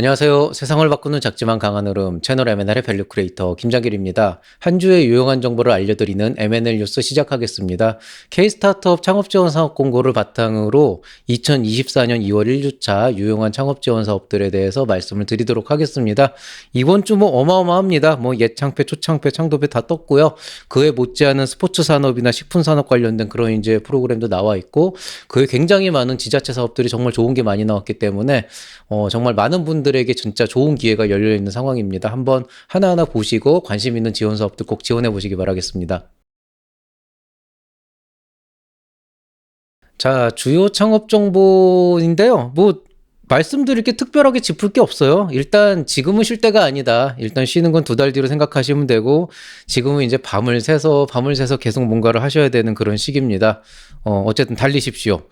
안녕하세요. 세상을 바꾸는 작지만 강한 흐름 채널 M&L의 밸류 크리에이터 김장길입니다. 한 주의 유용한 정보를 알려드리는 M&L 뉴스 시작하겠습니다. K-스타트업 창업지원 사업 공고를 바탕으로 2024년 2월 1주차 유용한 창업지원 사업들에 대해서 말씀을 드리도록 하겠습니다. 이번 주 뭐 어마어마합니다. 뭐 예창패, 초창패, 창도패 다 떴고요. 그에 못지않은 스포츠 산업이나 식품 산업 관련된 그런 이제 프로그램도 나와 있고 그에 굉장히 많은 지자체 사업들이 정말 좋은 게 많이 나왔기 때문에 어, 정말 많은 분들 에게 진짜 좋은 기회가 열려 있는 상황입니다. 한번 하나하나 보시고 관심 있는 지원 사업들 꼭 지원해 보시기 바라겠습니다. 자, 주요 창업 정보인데요. 뭐 말씀드릴 게 특별하게 짚을 게 없어요. 일단 지금은 쉴 때가 아니다. 일단 쉬는 건 두 달 뒤로 생각하시면 되고 지금은 이제 밤을 새서 밤을 새서 계속 뭔가를 하셔야 되는 그런 시기입니다. 어, 어쨌든 달리십시오.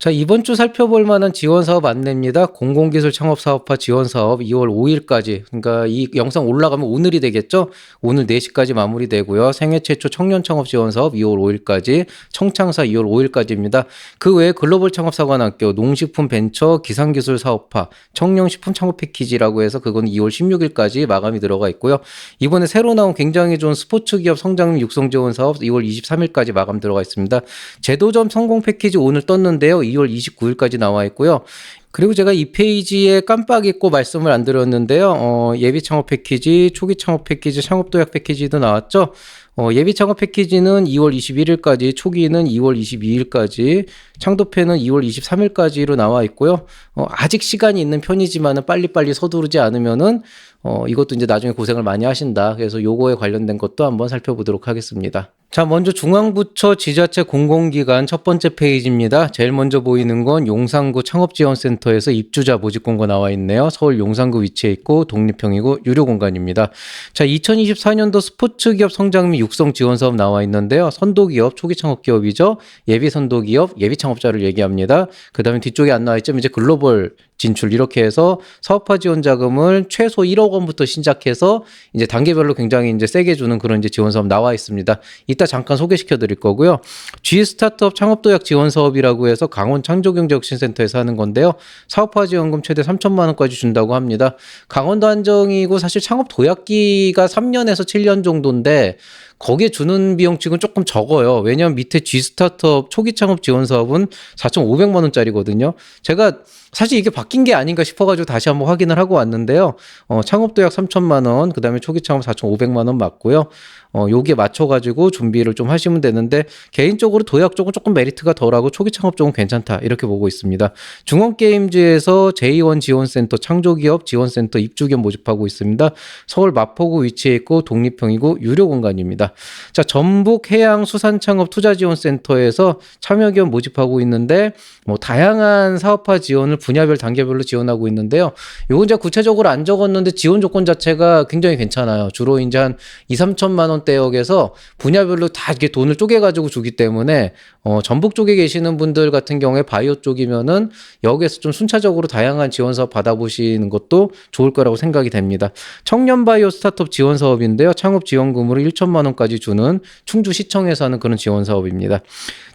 자, 이번 주 살펴볼 만한 지원 사업 안내입니다. 공공기술 창업 사업화 지원 사업 2월 5일까지. 그러니까 이 영상 올라가면 오늘이 되겠죠? 오늘 4시까지 마무리되고요. 생애 최초 청년 창업 지원 사업 2월 5일까지, 청창사 2월 5일까지입니다. 그 외에 글로벌 창업 사관학교, 농식품 벤처 기상기술 사업화, 청년식품 창업 패키지라고 해서 그건 2월 16일까지 마감이 들어가 있고요. 이번에 새로 나온 굉장히 좋은 스포츠 기업 성장 및 육성 지원 사업 2월 23일까지 마감 들어가 있습니다. 제도점 성공 패키지 오늘 떴는데요. 2월 29일까지 나와 있고요. 그리고 제가 이 페이지에 깜빡 잊고 말씀을 안 드렸는데요. 어, 예비 창업 패키지, 초기 창업 패키지, 창업 도약 패키지도 나왔죠. 어, 예비 창업 패키지는 2월 21일까지, 초기는 2월 22일까지, 창도패는 2월 23일까지로 나와 있고요. 어, 아직 시간이 있는 편이지만은 빨리빨리 서두르지 않으면은 어, 이것도 이제 나중에 고생을 많이 하신다. 그래서 요거에 관련된 것도 한번 살펴보도록 하겠습니다. 자, 먼저 중앙부처 지자체 공공기관 첫 번째 페이지입니다. 제일 먼저 보이는 건 용산구 창업지원센터에서 입주자 모집 공고 나와 있네요. 서울 용산구 위치에 있고 독립형이고 유료 공간입니다. 자, 2024년도 스포츠 기업 성장 및 육성 지원 사업 나와 있는데요. 선도 기업, 초기 창업 기업이죠. 예비 선도 기업, 예비 창업자를 얘기합니다. 그다음에 뒤쪽에 안 나와 있지만 이제 글로벌 진출 이렇게 해서 사업화 지원 자금을 최소 1억 원부터 시작해서 이제 단계별로 굉장히 이제 세게 주는 그런 이제 지원 사업 나와 있습니다. 이따 잠깐 소개시켜 드릴 거고요. G 스타트업 창업 도약 지원 사업이라고 해서 강원 창조경제혁신센터에서 하는 건데요. 사업화 지원금 최대 3천만 원까지 준다고 합니다. 강원도 한정이고 사실 창업 도약기가 3년에서 7년 정도인데 거기에 주는 비용치고는 조금 적어요. 왜냐하면 밑에 G 스타트업 초기 창업 지원 사업은 4,500만 원짜리거든요. 제가 사실 이게 바뀐 게 아닌가 싶어가지고 다시 한번 확인을 하고 왔는데요. 어, 창업도 약 3천만 원, 그 다음에 초기 창업 4,500만 원 맞고요. 어, 여기에 맞춰가지고 준비를 좀 하시면 되는데 개인적으로 도약 쪽은 조금 메리트가 덜하고 초기 창업 쪽은 괜찮다 이렇게 보고 있습니다. 중원게임즈에서 제2원 지원센터 창조기업 지원센터 입주견 모집하고 있습니다. 서울 마포구 위치에 있고 독립형이고 유료 공간입니다. 자 전북 해양 수산창업 투자지원센터에서 참여기업 모집하고 있는데 뭐 다양한 사업화 지원을 분야별 단계별로 지원하고 있는데요. 요건 제가 구체적으로 안 적었는데 지원 조건 자체가 굉장히 괜찮아요. 주로 이제 한 2, 3천만 원대역에서 분야별로 다 이렇게 돈을 쪼개 가지고 주기 때문에 어, 전북 쪽에 계시는 분들 같은 경우에 바이오 쪽이면은 여기에서 좀 순차적으로 다양한 지원 사업 받아보시는 것도 좋을 거라고 생각이 됩니다. 청년 바이오 스타트업 지원 사업인데요. 창업 지원금으로 1천만 원까지 주는 충주시청에서 하는 그런 지원 사업입니다.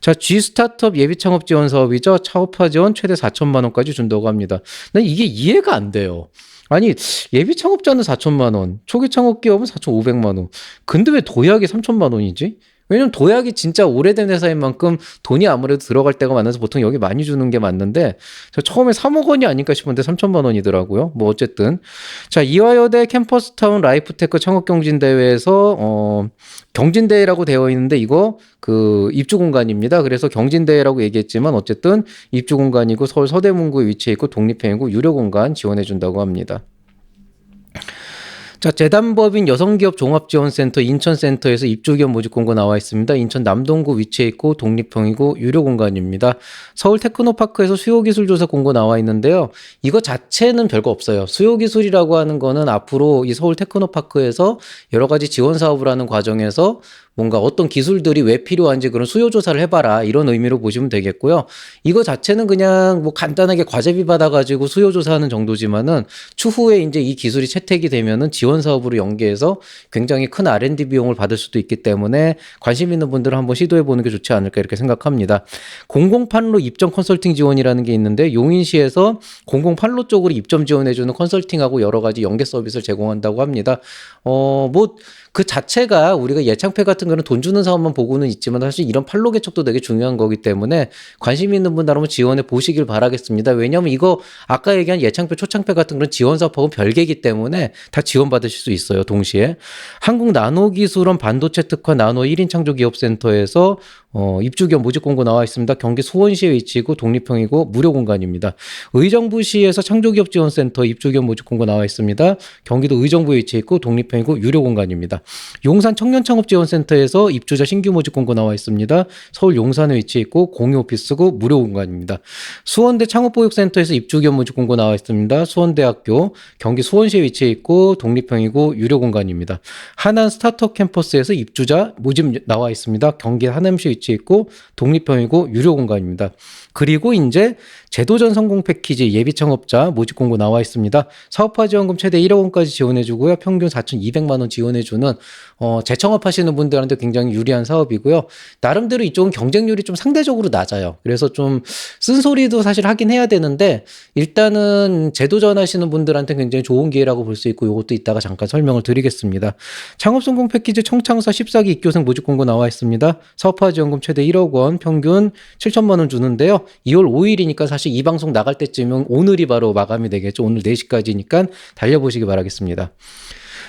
자, G 스타트업 예비 창업 지원 사업이죠. 차업화 지원 최대 4천만 원까지 준다고 합니다. 난 이게 이해가 안 돼요. 아니 예비 창업자는 4천만 원, 초기 창업 기업은 4,500만 원. 근데 왜 도약이 3천만 원이지? 왜냐면 도약이 진짜 오래된 회사인 만큼 돈이 아무래도 들어갈 때가 많아서 보통 여기 많이 주는 게 맞는데 저 처음에 3억 원이 아닐까 싶은데 3천만 원이더라고요. 뭐 어쨌든 자 이화여대 캠퍼스타운 라이프테크 창업경진대회에서 어 경진대회라고 되어 있는데 이거 그 입주 공간입니다. 그래서 경진대회라고 얘기했지만 어쨌든 입주 공간이고 서울 서대문구에 위치해 있고 독립행이고 유료 공간 지원해 준다고 합니다. 자, 재단법인 여성기업 종합지원센터 인천센터에서 입주기업 모집 공고 나와 있습니다. 인천 남동구 위치해 있고 독립형이고 유료 공간입니다. 서울 테크노파크에서 수요기술 조사 공고 나와 있는데요. 이거 자체는 별거 없어요. 수요기술이라고 하는 거는 앞으로 이 서울 테크노파크에서 여러 가지 지원 사업을 하는 과정에서 뭔가 어떤 기술들이 왜 필요한지 그런 수요 조사를 해봐라 이런 의미로 보시면 되겠고요. 이거 자체는 그냥 뭐 간단하게 과제비 받아가지고 수요 조사하는 정도지만은 추후에 이제 이 기술이 채택이 되면은 지원 사업으로 연계해서 굉장히 큰 R&D 비용을 받을 수도 있기 때문에 관심 있는 분들은 한번 시도해 보는 게 좋지 않을까 이렇게 생각합니다. 공공판로 입점 컨설팅 지원이라는 게 있는데 용인시에서 공공판로 쪽으로 입점 지원해주는 컨설팅하고 여러 가지 연계 서비스를 제공한다고 합니다. 어, 뭐, 그 자체가 우리가 예창패 같은 거는 돈 주는 사업만 보고는 있지만 사실 이런 판로 개척도 되게 중요한 거기 때문에 관심 있는 분들 한번 지원해 보시길 바라겠습니다. 왜냐하면 이거 아까 얘기한 예창패, 초창패 같은 그런 지원 사업하고 별개이기 때문에 다 지원 받으실 수 있어요. 동시에 한국 나노기술원 반도체 특화 나노 1인 창조기업센터에서 어, 입주 겸 모집 공고 나와 있습니다. 경기 수원시에 위치이고 독립형이고 무료 공간입니다. 의정부시에서 창조기업 지원센터 입주 겸 모집 공고 나와 있습니다. 경기도 의정부에 위치해 있고 독립형이고 유료 공간입니다. 용산 청년창업지원센터에서 입주자 신규 모집 공고 나와 있습니다. 서울 용산에 위치해 있고 공유 오피스고 무료 공간입니다. 수원대 창업보육센터에서 입주 겸 모집 공고 나와 있습니다. 수원대학교 경기 수원시에 위치해 있고 독립형이고 유료 공간입니다. 하남 스타트업 캠퍼스에서 입주자 모집 나와 있습니다. 경기 하남시 위치 해 있고 독립형이고 유료 공간입니다. 그리고 이제 제도전 성공 패키지 예비 창업자 모집 공고 나와 있습니다. 사업화 지원금 최대 1억 원까지 지원해 주고요. 평균 4,200만 원 지원해 주는 어, 재창업 하시는 분들한테 굉장히 유리한 사업이고요. 나름대로 이쪽은 경쟁률이 좀 상대적으로 낮아요. 그래서 좀 쓴소리도 사실 하긴 해야 되는데 일단은 제도전 하시는 분들한테 굉장히 좋은 기회라고 볼 수 있고 이것도 이따가 잠깐 설명을 드리겠습니다. 창업 성공 패키지 청창사 14기 입교생 모집 공고 나와 있습니다. 사업화 지원금 최대 1억 원, 평균 7천만 원 주는데요. 2월 5일이니까 사실 이 방송 나갈 때쯤은 오늘이 바로 마감이 되겠죠. 오늘 4시까지니까 달려보시기 바라겠습니다.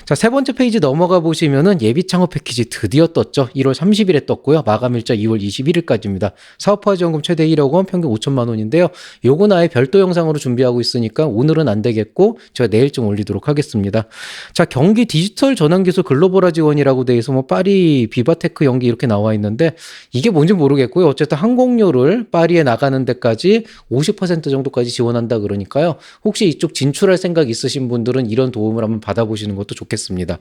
자, 세 번째 페이지 넘어가 보시면은 예비 창업 패키지 드디어 떴죠. 1월 30일에 떴고요. 마감 일자 2월 21일까지입니다. 사업화 지원금 최대 1억 원, 평균 5천만 원인데요. 요건 아예 별도 영상으로 준비하고 있으니까 오늘은 안 되겠고 제가 내일쯤 올리도록 하겠습니다. 자, 경기 디지털 전환 기술 글로벌화 지원이라고 돼 있어 뭐 파리 비바테크 연기 이렇게 나와 있는데 이게 뭔지 모르겠고요. 어쨌든 항공료를 파리에 나가는 데까지 50% 정도까지 지원한다 그러니까요. 혹시 이쪽 진출할 생각 있으신 분들은 이런 도움을 한번 받아보시는 것도 좋겠습니다. 좋겠습니다.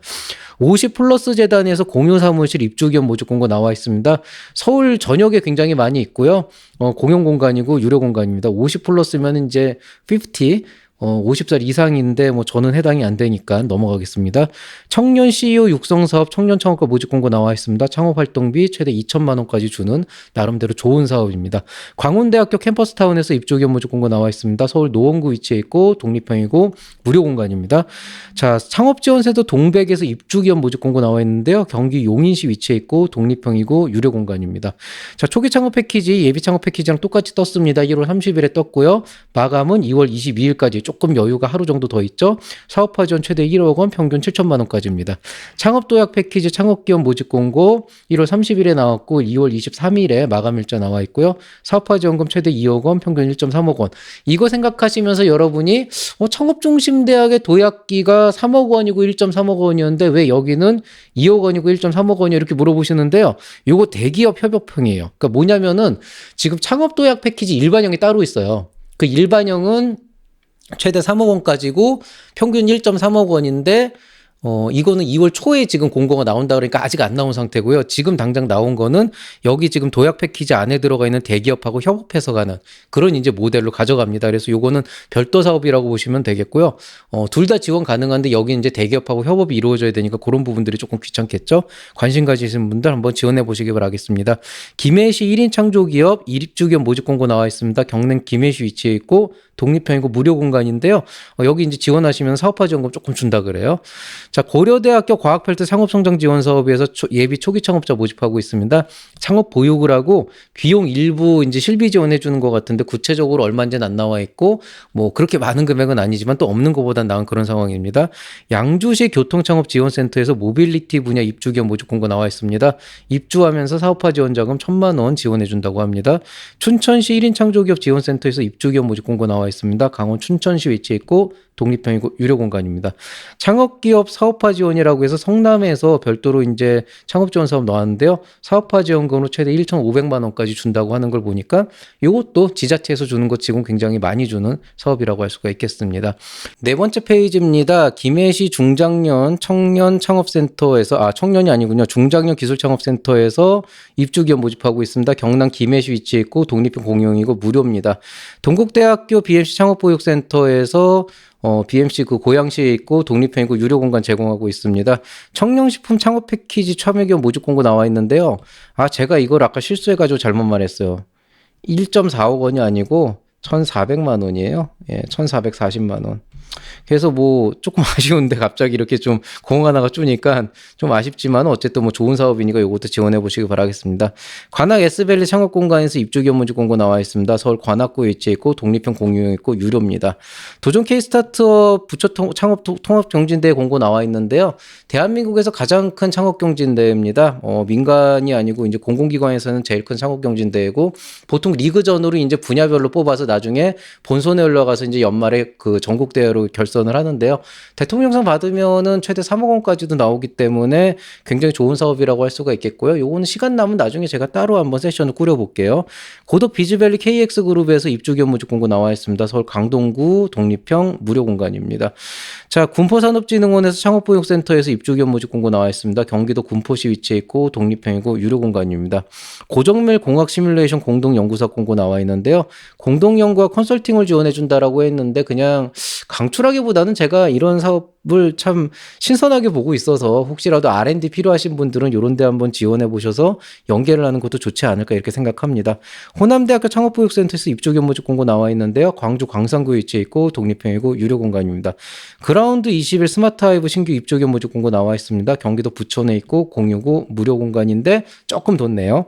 50 플러스 재단에서 공유 사무실 입주 겸 모집 공고 나와 있습니다. 서울 전역에 굉장히 많이 있고요. 어, 공용 공간이고 유료 공간입니다. 50 플러스면 이제 50 어, 50살 이상인데 뭐 저는 해당이 안 되니까 넘어가겠습니다. 청년 CEO 육성 사업 청년 창업가 모집 공고 나와 있습니다. 창업 활동비 최대 2천만 원까지 주는 나름대로 좋은 사업입니다. 광운대학교 캠퍼스 타운에서 입주 겸 모집 공고 나와 있습니다. 서울 노원구 위치에 있고 독립형이고 무료 공간입니다. 자, 창업 지원세도 동백에서 입주 겸 모집 공고 나와 있는데요. 경기 용인시 위치에 있고 독립형이고 유료 공간입니다. 자, 초기 창업 패키지 예비 창업 패키지랑 똑같이 떴습니다. 1월 30일에 떴고요. 마감은 2월 22일까지 조금 여유가 하루 정도 더 있죠. 사업화 지원 최대 1억 원, 평균 7천만 원까지입니다. 창업 도약 패키지 창업 기업 모집 공고 1월 30일에 나왔고 2월 23일에 마감 일자 나와 있고요. 사업화 지원금 최대 2억 원, 평균 1.3억 원. 이거 생각하시면서 여러분이 어, 창업 중심 대학의 도약기가 3억 원이고 1.3억 원이었는데 왜 여기는 2억 원이고 1.3억 원이 이렇게 물어보시는데요. 요거 대기업 협업형이에요. 그러니까 뭐냐면은 지금 창업 도약 패키지 일반형이 따로 있어요. 그 일반형은 최대 3억 원까지고 평균 1.3억 원인데 어, 이거는 2월 초에 지금 공고가 나온다 그러니까 아직 안 나온 상태고요. 지금 당장 나온 거는 여기 지금 도약 패키지 안에 들어가 있는 대기업하고 협업해서 가는 그런 이제 모델로 가져갑니다. 그래서 요거는 별도 사업이라고 보시면 되겠고요. 어, 둘 다 지원 가능한데 여기 이제 대기업하고 협업이 이루어져야 되니까 그런 부분들이 조금 귀찮겠죠. 관심 가지신 분들 한번 지원해 보시기 바라겠습니다. 김해시 1인 창조 기업 일입주기업 모집 공고 나와 있습니다. 경남 김해시 위치해 있고 독립형이고 무료 공간인데요. 어, 여기 이제 지원하시면 사업화 지원금 조금 준다 그래요. 자, 고려대학교 과학펠트 상업성장 지원 사업에서 초, 예비 초기 창업자 모집하고 있습니다. 창업 보육을 하고 비용 일부 이제 실비 지원해 주는 것 같은데 구체적으로 얼마인지는 안 나와 있고 뭐 그렇게 많은 금액은 아니지만 또 없는 것보단 나은 그런 상황입니다. 양주시 교통창업 지원센터에서 모빌리티 분야 입주 겸 모집 공고 나와 있습니다. 입주하면서 사업화 지원 자금 천만 원 지원해 준다고 합니다. 춘천시 1인 창조기업 지원센터에서 입주 겸 모집 공고 나와 있습니다. 강원 춘천시 위치해 있고 독립형이고 유료 공간입니다. 창업기업 사업 화 지원이라고 해서 성남에서 별도로 이제 창업 지원 사업 나왔는데요. 사업화 지원금으로 최대 1,500만 원까지 준다고 하는 걸 보니까 이것도 지자체에서 주는 것 지금 굉장히 많이 주는 사업이라고 할 수가 있겠습니다. 네 번째 페이지입니다. 김해시 중장년 청년 창업센터에서 아 청년이 아니군요. 중장년 기술 창업센터에서 입주 기업 모집하고 있습니다. 경남 김해시 위치해 있고 독립형 공용이고 무료입니다. 동국대학교 BMC 창업보육센터에서 어, BMC 그 고양시에 있고 독립형이고 유료 공간 제공하고 있습니다. 청년식품 창업 패키지 참여 기업 모집 공고 나와 있는데요. 아, 제가 이걸 아까 실수해가지고 잘못 말했어요. 1.4억 원이 아니고 1,400만 원이에요. 예, 1,440만 원. 그래서 뭐 조금 아쉬운데 갑자기 이렇게 좀 공 하나가 쪼니까 좀 아쉽지만 어쨌든 뭐 좋은 사업이니까 이것도 지원해 보시기 바라겠습니다. 관악 S밸리 창업 공간에서 입주 견문지 공고 나와 있습니다. 서울 관악구에 위치해 있고 독립형 공유형 있고 유료입니다. 도전 K 스타트업 부처 통, 창업 통- 통합 경진대회 공고 나와 있는데요. 대한민국에서 가장 큰 창업 경진대회입니다. 어, 민간이 아니고 이제 공공기관에서는 제일 큰 창업 경진대회고 보통 리그전으로 이제 분야별로 뽑아서 나중에 본선에 올라가서 이제 연말에 그 전국 대회로 결선을 하는데요. 대통령상 받으면은 최대 3억 원까지도 나오기 때문에 굉장히 좋은 사업이라고 할 수가 있겠고요. 요거는 시간 남은 나중에 제가 따로 한번 세션을 꾸려볼게요. 고덕 비즈밸리 KX 그룹에서 입주 견무직 공고 나와 있습니다. 서울 강동구 독립형 무료 공간입니다. 자, 군포산업진흥원에서 창업보육센터에서 입주 견무직 공고 나와 있습니다. 경기도 군포시 위치해 있고 독립형이고 유료 공간입니다. 고정밀 공학 시뮬레이션 공동 연구사 공고 나와 있는데요. 공동 연구와 컨설팅을 지원해 준다라고 했는데 그냥 강추 라기보다는 제가 이런 사업 을참 신선하게 보고 있어서 혹시라도 R&D 필요하신 분들은 이런 데 한번 지원해 보셔서 연계를 하는 것도 좋지 않을까 이렇게 생각합니다. 호남대학교 창업보육센터에서 입주 견무직 공고 나와 있는데요. 광주 광산구에 위치해 있고 독립형이고 유료 공간입니다. 그라운드 21 스마트 하이브 신규 입주 견무직 공고 나와 있습니다. 경기도 부천에 있고 공유구 무료 공간인데 조금 돋네요.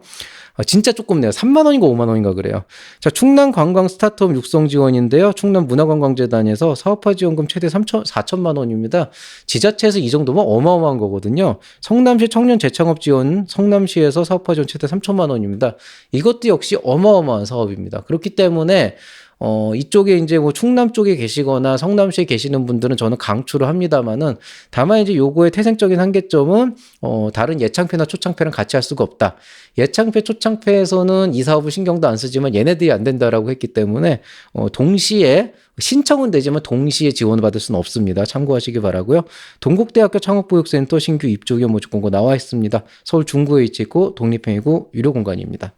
아, 진짜 조금 네요. 3만 원인가 5만 원인가 그래요. 자, 충남 관광 스타트업 육성 지원인데요. 충남 문화관광재단에서 사업화 지원금 최대 3천 4천만 원입 니다. 지자체에서 이 정도면 어마어마한 거거든요. 성남시 청년 재창업 지원 성남시에서 사업화 지원 최대 3천만 원입니다. 이것도 역시 어마어마한 사업입니다. 그렇기 때문에 어, 이쪽에 이제 뭐 충남 쪽에 계시거나 성남시에 계시는 분들은 저는 강추를 합니다만은 다만 이제 요거의 태생적인 한계점은 어, 다른 예창패나 초창패랑 같이 할 수가 없다. 예창패, 초창패에서는 이 사업을 신경도 안 쓰지만 얘네들이 안 된다라고 했기 때문에 어, 동시에 신청은 되지만 동시에 지원을 받을 수는 없습니다. 참고하시기 바라고요. 동국대학교 창업보육센터 신규 입주기업 모집 공고 나와 있습니다. 서울 중구에 위치 있고 독립형이고 유료 공간입니다.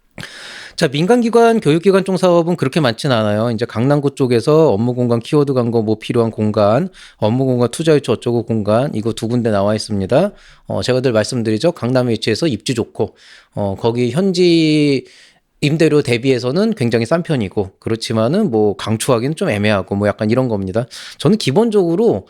자, 민간기관, 교육기관 쪽 사업은 그렇게 많진 않아요. 이제 강남구 쪽에서 업무 공간 키워드 광고 뭐 필요한 공간, 업무 공간 투자 유치 어쩌고 공간, 이거 두 군데 나와 있습니다. 어, 제가 늘 말씀드리죠. 강남에 위치해서 입지 좋고, 어, 거기 현지 임대료 대비해서는 굉장히 싼 편이고, 그렇지만은 뭐 강추하기는 좀 애매하고, 뭐 약간 이런 겁니다. 저는 기본적으로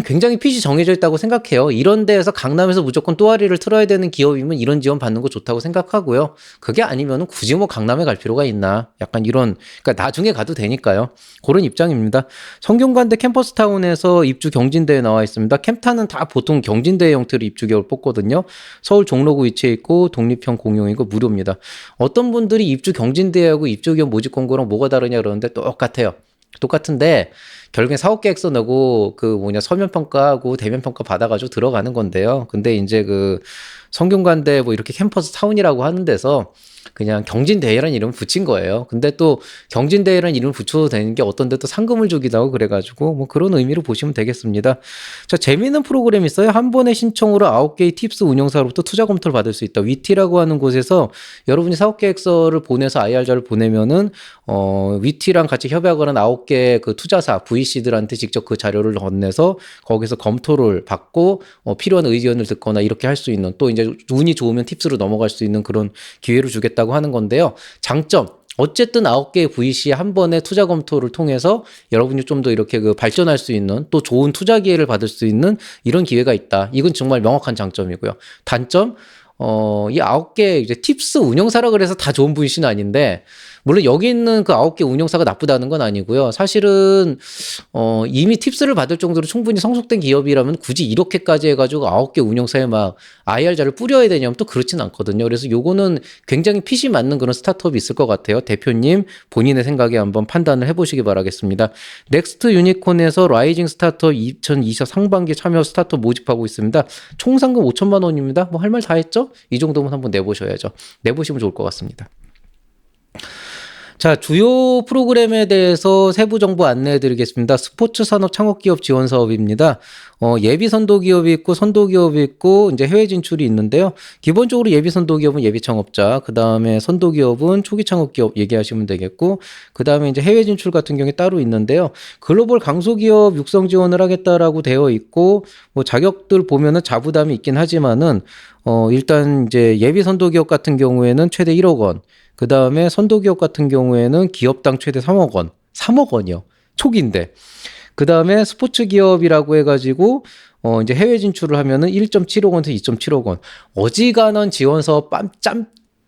굉장히 핏이 정해져 있다고 생각해요. 이런 데에서 강남에서 무조건 또아리를 틀어야 되는 기업이면 이런 지원 받는 거 좋다고 생각하고요. 그게 아니면은 굳이 뭐 강남에 갈 필요가 있나? 약간 이런, 그러니까 나중에 가도 되니까요. 그런 입장입니다. 성균관대 캠퍼스타운에서 입주 경진대에 나와 있습니다. 캠타는 다 보통 경진대 형태로 입주 기업을 뽑거든요. 서울 종로구 위치해 있고 독립형 공용이고 무료입니다. 어떤 분들이 입주 경진대하고 입주 기업 모집 공고랑 뭐가 다르냐 그러는데 똑같아요. 똑같은데 결국엔 사업 계획서 내고 그 뭐냐 서면 평가하고 대면 평가 받아가지고 들어가는 건데요. 근데 이제 그 성균관대 뭐 이렇게 캠퍼스 타운이라고 하는 데서 그냥 경진대회라는 이름을 붙인 거예요. 근데 또 경진대회라는 이름을 붙여도 되는 게 어떤 데 또 상금을 주기도 하고 그래가지고 뭐 그런 의미로 보시면 되겠습니다. 자, 재미있는 프로그램이 있어요. 한 번의 신청으로 아홉 개의 팁스 운영사로부터 투자 검토를 받을 수 있다. 위티라고 하는 곳에서 여러분이 사업 계획서를 보내서 IR자를 보내면은 어, 위티랑 같이 협약을 한 아홉 개의 그 투자사 VC들한테 직접 그 자료를 건네서 거기서 검토를 받고 어, 필요한 의견을 듣거나 이렇게 할 수 있는 또 이제 운이 좋으면 팁스로 넘어갈 수 있는 그런 기회를 주겠다고 하는 건데요. 장점 어쨌든 아홉 개의 VC 한 번의 투자 검토를 통해서 여러분이 좀 더 이렇게 그 발전할 수 있는 또 좋은 투자 기회를 받을 수 있는 이런 기회가 있다. 이건 정말 명확한 장점이고요. 단점 어, 이 아홉 개 이제 팁스 운영사라 그래서 다 좋은 VC는 아닌데 물론 여기 있는 그 아홉 개 운용사가 나쁘다는 건 아니고요. 사실은 어 이미 팁스를 받을 정도로 충분히 성숙된 기업이라면 굳이 이렇게까지 해가지고 아홉 개 운용사에 막 IR자를 뿌려야 되냐면 또 그렇진 않거든요. 그래서 요거는 굉장히 핏이 맞는 그런 스타트업이 있을 것 같아요. 대표님 본인의 생각에 한번 판단을 해보시기 바라겠습니다. 넥스트 유니콘에서 라이징 스타트업 2024 상반기 참여 스타트업 모집하고 있습니다. 총 상금 5천만 원입니다. 뭐 할 말 다 했죠? 이 정도면 한번 내보셔야죠. 내보시면 좋을 것 같습니다. 자, 주요 프로그램에 대해서 세부 정보 안내해 드리겠습니다. 스포츠 산업 창업 기업 지원 사업입니다. 어, 예비 선도 기업이 있고 선도 기업이 있고 이제 해외 진출이 있는데요. 기본적으로 예비 선도 기업은 예비 창업자, 그다음에 선도 기업은 초기 창업 기업 얘기하시면 되겠고 그다음에 이제 해외 진출 같은 경우에 따로 있는데요. 글로벌 강소 기업 육성 지원을 하겠다라고 되어 있고 뭐 자격들 보면은 자부담이 있긴 하지만은 어, 일단 이제 예비 선도 기업 같은 경우에는 최대 1억 원, 그 다음에 선도기업 같은 경우에는 기업당 최대 3억 원, 3억 원이요. 초기인데. 그 다음에 스포츠 기업이라고 해가지고, 어, 이제 해외 진출을 하면은 1.7억 원에서 2.7억 원. 어지간한 지원 사업 빰,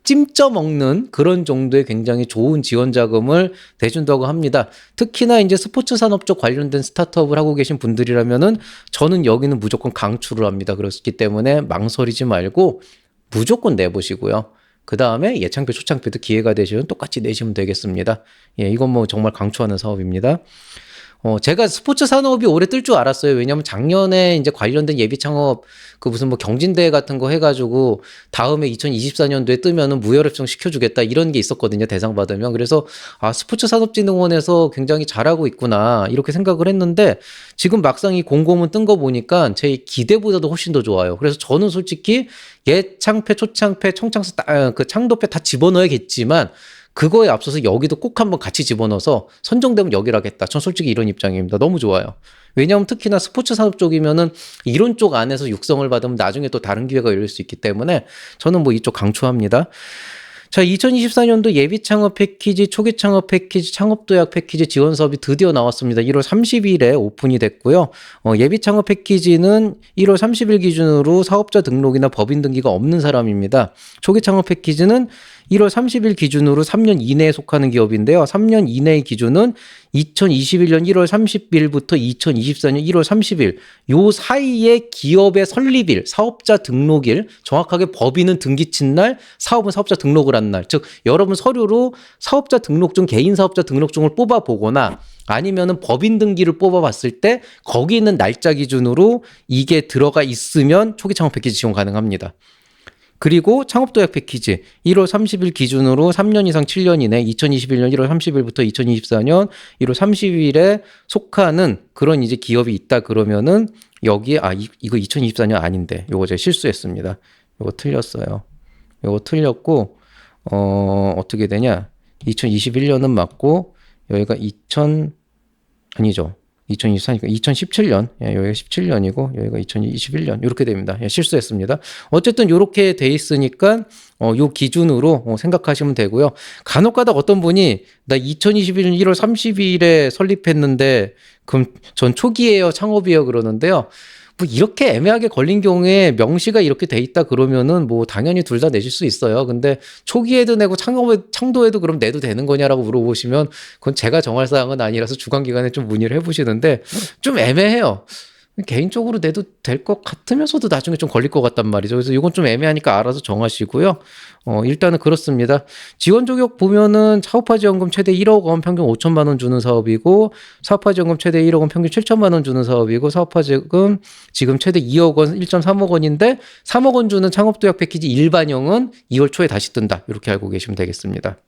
찜쪄 먹는 그런 정도의 굉장히 좋은 지원 자금을 내준다고 합니다. 특히나 이제 스포츠 산업 쪽 관련된 스타트업을 하고 계신 분들이라면은 저는 여기는 무조건 강추를 합니다. 그렇기 때문에 망설이지 말고 무조건 내보시고요. 그 다음에 예창표, 초창표도 기회가 되시면 똑같이 내시면 되겠습니다. 예, 이건 뭐 정말 강추하는 사업입니다. 어, 제가 스포츠 산업이 오래 뜰줄 알았어요. 왜냐면 작년에 이제 관련된 예비 창업 그 무슨 뭐 경진대회 같은 거 해가지고 다음에 2024년도에 뜨면은 무혈협정 시켜주겠다 이런 게 있었거든요. 대상 받으면. 그래서 아, 스포츠 산업진흥원에서 굉장히 잘하고 있구나 이렇게 생각을 했는데 지금 막상 이 공고문 뜬 거 보니까 제 기대보다도 훨씬 더 좋아요. 그래서 저는 솔직히 예창패, 초창패, 청창스, 그 창도패 다 집어넣어야겠지만 그거에 앞서서 여기도 꼭 한번 같이 집어넣어서 선정되면 여기를 하겠다. 전 솔직히 이런 입장입니다. 너무 좋아요. 왜냐하면 특히나 스포츠 산업 쪽이면은 이런 쪽 안에서 육성을 받으면 나중에 또 다른 기회가 열릴 수 있기 때문에 저는 뭐 이쪽 강추합니다. 자, 2024년도 예비 창업 패키지, 초기 창업 패키지, 창업 도약 패키지 지원 사업이 드디어 나왔습니다. 1월 30일에 오픈이 됐고요. 어, 예비 창업 패키지는 1월 30일 기준으로 사업자 등록이나 법인 등기가 없는 사람입니다. 초기 창업 패키지는 1월 30일 기준으로 3년 이내에 속하는 기업인데요. 3년 이내의 기준은 2021년 1월 30일부터 2024년 1월 30일 요 사이에 기업의 설립일, 사업자 등록일, 정확하게 법인은 등기친 날, 사업은 사업자 등록을 한 날. 즉 여러분 서류로 사업자 등록증, 개인 사업자 등록증을 뽑아 보거나 아니면은 법인 등기를 뽑아봤을 때 거기 있는 날짜 기준으로 이게 들어가 있으면 초기 창업 패키지 지원 가능합니다. 그리고 창업도약 패키지 1월 30일 기준으로 3년 이상 7년 이내 2021년 1월 30일부터 2024년 1월 30일에 속하는 그런 이제 기업이 있다 그러면은 여기에 아 이, 이거 2024년 아닌데 요거 제가 실수했습니다. 요거 틀렸어요. 요거 틀렸고 어 어떻게 되냐? 2021년은 맞고 여기가 2000 아니죠. 2024니까 2017년 예, 여기가 17년이고 여기가 2021년 이렇게 됩니다. 예, 실수했습니다. 어쨌든 이렇게 돼 있으니까 어, 요 기준으로 어, 생각하시면 되고요. 간혹가다 어떤 분이 나 2021년 1월 30일에 설립했는데 그럼 전 초기에요 창업이에요 그러는데요. 뭐 이렇게 애매하게 걸린 경우에 명시가 이렇게 돼 있다 그러면은 뭐 당연히 둘 다 내실 수 있어요. 근데 초기에도 내고 창업에 창도에도 그럼 내도 되는 거냐라고 물어보시면 그건 제가 정할 사항은 아니라서 주관 기관에 좀 문의를 해보시는데 좀 애매해요. 개인적으로 내도 될 것 같으면서도 나중에 좀 걸릴 것 같단 말이죠. 그래서 이건 좀 애매하니까 알아서 정하시고요. 어, 일단은 그렇습니다. 지원 조격 보면은 사업화 지원금 최대 1억 원 평균 5천만 원 주는 사업이고 사업화 지원금 최대 1억 원 평균 7천만 원 주는 사업이고 사업화 지금 지금 최대 2억 원 1.3억 원인데 3억 원 주는 창업 도약 패키지 일반형은 2월 초에 다시 뜬다. 이렇게 알고 계시면 되겠습니다.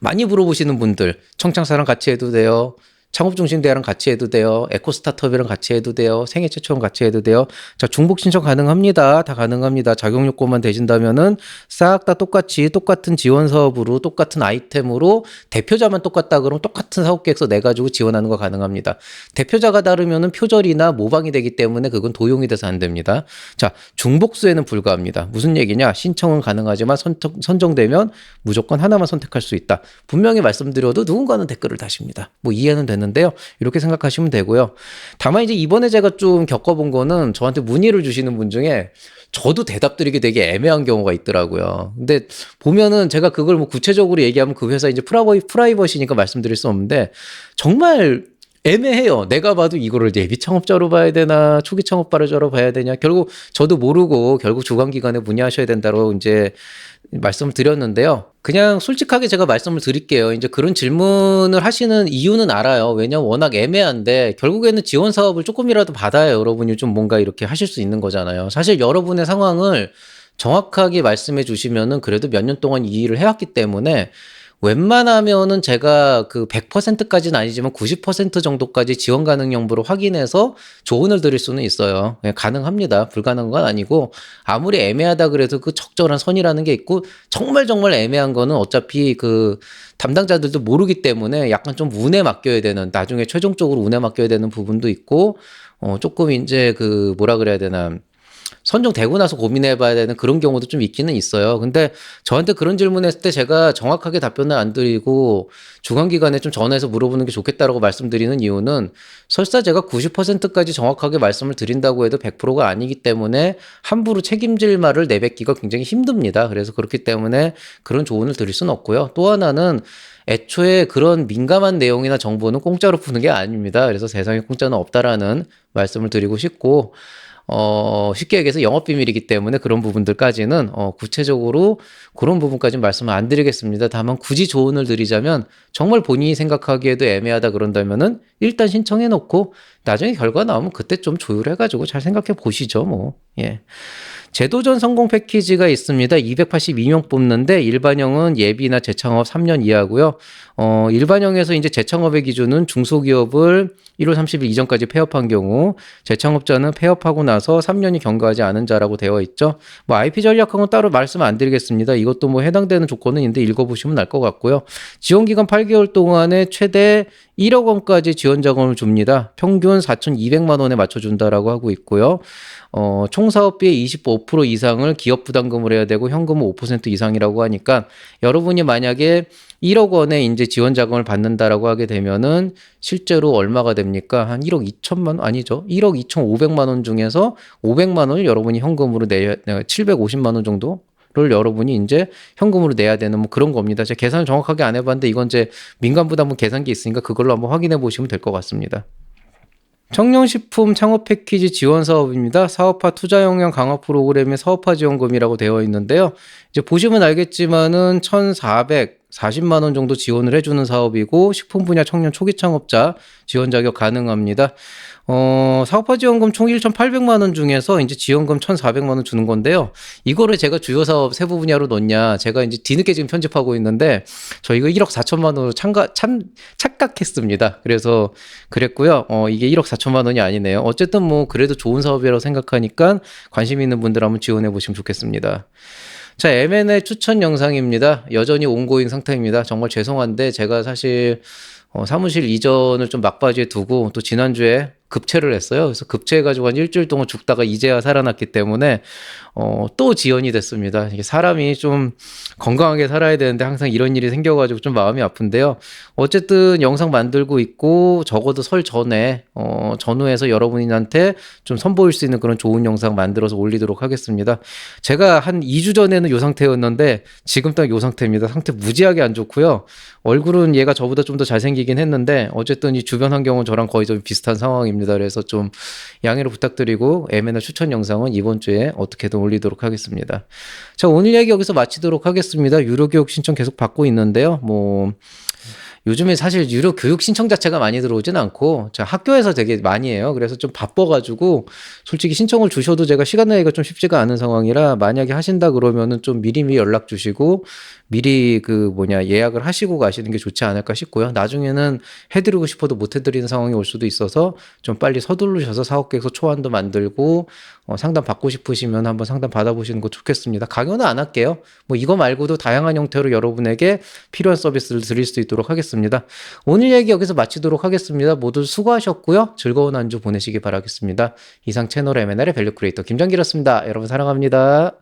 많이 물어보시는 분들 청창사랑 같이 해도 돼요. 창업중심대회랑 같이 해도 돼요. 에코 스타트업이랑 같이 해도 돼요. 생애 최초랑 같이 해도 돼요. 자, 중복 신청 가능합니다. 다 가능합니다. 자격 요건만 되신다면은 싹 다 똑같이 똑같은 지원 사업으로 똑같은 아이템으로 대표자만 똑같다 그러면 똑같은 사업 계획서 내 가지고 지원하는 거 가능합니다. 대표자가 다르면은 표절이나 모방이 되기 때문에 그건 도용이 돼서 안 됩니다. 자, 중복수에는 불과합니다. 무슨 얘기냐? 신청은 가능하지만 선정, 선정되면 무조건 하나만 선택할 수 있다. 분명히 말씀드려도 누군가는 댓글을 다십니다. 뭐 이해는 되는 되는데요. 이렇게 생각하시면 되고요. 다만 이제 이번에 제가 좀 겪어본 거는 저한테 문의를 주시는 분 중에 저도 대답 드리기 되게 애매한 경우가 있더라고요. 근데 보면은 제가 그걸 뭐 구체적으로 얘기하면 그 회사 이제 프라이버, 프라이버시니까 말씀드릴 수 없는데 정말 애매해요. 내가 봐도 이거를 예비 창업자로 봐야 되나 초기 창업자로 봐야 되냐. 결국 저도 모르고 결국 주관기관에 문의하셔야 된다고 이제 말씀을 드렸는데요. 그냥 솔직하게 제가 말씀을 드릴게요. 이제 그런 질문을 하시는 이유는 알아요. 왜냐면 워낙 애매한데 결국에는 지원 사업을 조금이라도 받아야 여러분이 좀 뭔가 이렇게 하실 수 있는 거잖아요. 사실 여러분의 상황을 정확하게 말씀해 주시면은 그래도 몇 년 동안 이 일을 해왔기 때문에 웬만하면은 제가 그 100%까지는 아니지만 90% 정도까지 지원 가능 여부를 확인해서 조언을 드릴 수는 있어요. 예, 가능합니다. 불가능한 건 아니고 아무리 애매하다 그래도 그 적절한 선이라는 게 있고 정말 정말 애매한 거는 어차피 그 담당자들도 모르기 때문에 약간 좀 운에 맡겨야 되는 나중에 최종적으로 운에 맡겨야 되는 부분도 있고 어 조금 이제 그 뭐라 그래야 되나 선정되고 나서 고민해 봐야 되는 그런 경우도 좀 있기는 있어요. 근데 저한테 그런 질문했을 때 제가 정확하게 답변을 안 드리고 주관기관에 좀 전화해서 물어보는 게 좋겠다라고 말씀드리는 이유는 설사 제가 90%까지 정확하게 말씀을 드린다고 해도 100%가 아니기 때문에 함부로 책임질 말을 내뱉기가 굉장히 힘듭니다. 그래서 그렇기 때문에 그런 조언을 드릴 수는 없고요. 또 하나는 애초에 그런 민감한 내용이나 정보는 공짜로 푸는 게 아닙니다. 그래서 세상에 공짜는 없다라는 말씀을 드리고 싶고, 어, 쉽게 얘기해서 영업 비밀이기 때문에 그런 부분들까지는 어, 구체적으로 그런 부분까지는 말씀을 안 드리겠습니다. 다만 굳이 조언을 드리자면 정말 본인이 생각하기에도 애매하다 그런다면은 일단 신청해 놓고 나중에 결과 나오면 그때 좀 조율해 가지고 잘 생각해 보시죠, 뭐. 예. 제도전 성공 패키지가 있습니다. 282명 뽑는데 일반형은 예비나 재창업 3년 이하고요. 어, 일반형에서 이제 재창업의 기준은 중소기업을 1월 30일 이전까지 폐업한 경우 재창업자는 폐업하고 나서 3년이 경과하지 않은 자라고 되어 있죠. 뭐 IP 전략하고는 따로 말씀 안 드리겠습니다. 이것도 뭐 해당되는 조건은 있는데 읽어보시면 알 것 같고요. 지원 기간 8개월 동안에 최대 1억 원까지 지원 자금을 줍니다. 평균 4,200만 원에 맞춰준다라고 하고 있고요. 어, 총 사업비의 25% 이상을 기업 부담금을 해야 되고 현금은 5% 이상이라고 하니까 여러분이 만약에 1억 원의 이제 지원 자금을 받는다라고 하게 되면은 실제로 얼마가 됩니까? 한 1억 2천만 원 아니죠. 1억 2,500만 원 중에서 500만 원을 여러분이 현금으로 내야 750만 원 정도 를 여러분이 이제 현금으로 내야 되는 뭐 그런 겁니다. 제가 계산을 정확하게 안 해봤는데 이건 이제 민간 부담금 계산기 있으니까 그걸로 한번 확인해 보시면 될 것 같습니다. 청년식품 창업 패키지 지원 사업입니다. 사업화 투자 역량 강화 프로그램의 사업화 지원금이라고 되어 있는데요. 이제 보시면 알겠지만은 1,440만 원 정도 지원을 해주는 사업이고 식품 분야 청년 초기 창업자 지원 자격 가능합니다. 어, 사업화 지원금 총 1,800만 원 중에서 이제 지원금 1,400만 원 주는 건데요. 이거를 제가 주요 사업 세부 분야로 넣냐? 제가 이제 뒤늦게 지금 편집하고 있는데 저희가 1억 4천만 원으로 참가 참 착각했습니다. 그래서 그랬고요. 어, 이게 1억 4천만 원이 아니네요. 어쨌든 뭐 그래도 좋은 사업이라고 생각하니까 관심 있는 분들 한번 지원해 보시면 좋겠습니다. 자, M&A 추천 영상입니다. 여전히 온고잉 상태입니다. 정말 죄송한데 제가 사실 어, 사무실 이전을 좀 막바지에 두고 또 지난주에 급체를 했어요. 그래서 급체해가지고 한 일주일 동안 죽다가 이제야 살아났기 때문에 어, 또 지연이 됐습니다. 이게 사람이 좀 건강하게 살아야 되는데 항상 이런 일이 생겨가지고 좀 마음이 아픈데요. 어쨌든 영상 만들고 있고 적어도 설 전에 어, 전후해서 여러분한테 좀 선보일 수 있는 그런 좋은 영상 만들어서 올리도록 하겠습니다. 제가 한 2주 전에는 요 상태였는데 지금 딱 요 상태입니다. 상태 무지하게 안 좋고요. 얼굴은 얘가 저보다 좀 더 잘생기긴 했는데 어쨌든 이 주변 환경은 저랑 거의 좀 비슷한 상황입니다. 그래서 좀 양해를 부탁드리고 M&A 추천 영상은 이번 주에 어떻게든 올리도록 하겠습니다. 자, 오늘 얘기 여기서 마치도록 하겠습니다. 유료 교육 신청 계속 받고 있는데요. 뭐 요즘에 사실 유료 교육 신청 자체가 많이 들어오진 않고 제가 학교에서 되게 많이 해요. 그래서 좀 바빠가지고 솔직히 신청을 주셔도 제가 시간 내기가 좀 쉽지가 않은 상황이라 만약에 하신다 그러면은 좀 미리미리 연락 주시고 미리 그 뭐냐 예약을 하시고 가시는 게 좋지 않을까 싶고요. 나중에는 해드리고 싶어도 못 해드리는 상황이 올 수도 있어서 좀 빨리 서두르셔서 사업 계획서 초안도 만들고 어, 상담 받고 싶으시면 한번 상담 받아보시는 거 좋겠습니다. 강요는 안 할게요. 뭐 이거 말고도 다양한 형태로 여러분에게 필요한 서비스를 드릴 수 있도록 하겠습니다. 오늘 얘기 여기서 마치도록 하겠습니다. 모두 수고하셨고요. 즐거운 한 주 보내시기 바라겠습니다. 이상 채널 M&A의 밸류 크리에이터 김정길이었습니다. 여러분 사랑합니다.